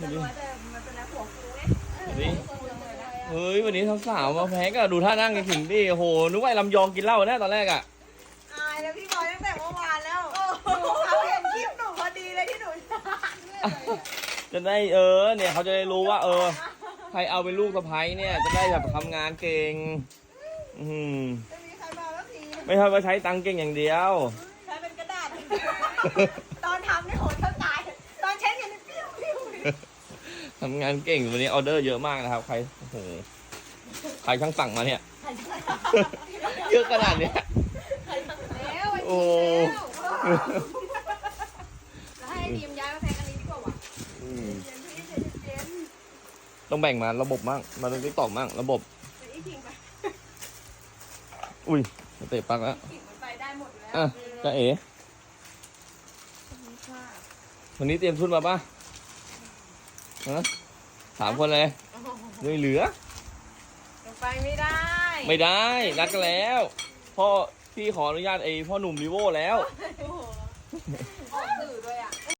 มันจะดูรดิวยแต่มันเป็นแล้วหัวฟูเอ๊ะดูดิเฮ้ยวันนี้สาวๆมาแพ้ก็ดูท่านั่งกันขิงดิโอ้โหนึกว่าไอ้ลำยองกินเหล้าแน่ตอนแรกอะอายแล้วพี่บอยตั้งแต่เมื่อวานแล้วเขาเห็นคลิปหนูพอดีเลยที่หนูจะได้เออเนี่ยเขาจะได้รู้ว่า เออ ใครเอาเป็นลูกสะใภ้เนี่ย จะได้แบบทำงานเก่ง อืมไม่มีใครมาสักทีไม่ใช่ว่าใช้ตังค์เก่งอย่างเดียว ใช้เป็นกระดาษ ตอนทำนี่โหดเท่า ทำงานเก่งวันนี้ออเดอร์เยอะมากนะครับ ใครโอ้โหใครช่างสั่งมาเนี่ย เยอะขนาดเนี้ยแล้วโอ้แล้วให้ดีมย้ายมาแพ็คอันนี้ดีกว่าว่ะอืมเย็นพี่เย็นต้องแบ่งมาระบบมั่งมาดูติ๊กตอกมั่งระบบ เดี๋ยวอีกิ่งไปอุ้ยเตะปลักแล้วกิ่งมันไปได้หมดอยู่แล้วอะจะเอ๋วันนี้เตรียมชุดมาป่ะ ฮะสามคนเลยไม่เหลือลงไปไม่ได้ ไม่ได้นัดกันแล้วพ่อพี่ขออนุญาตไอ้พ่อหนุ่มรีโวแล้ว ออกสื่อด้วยอะ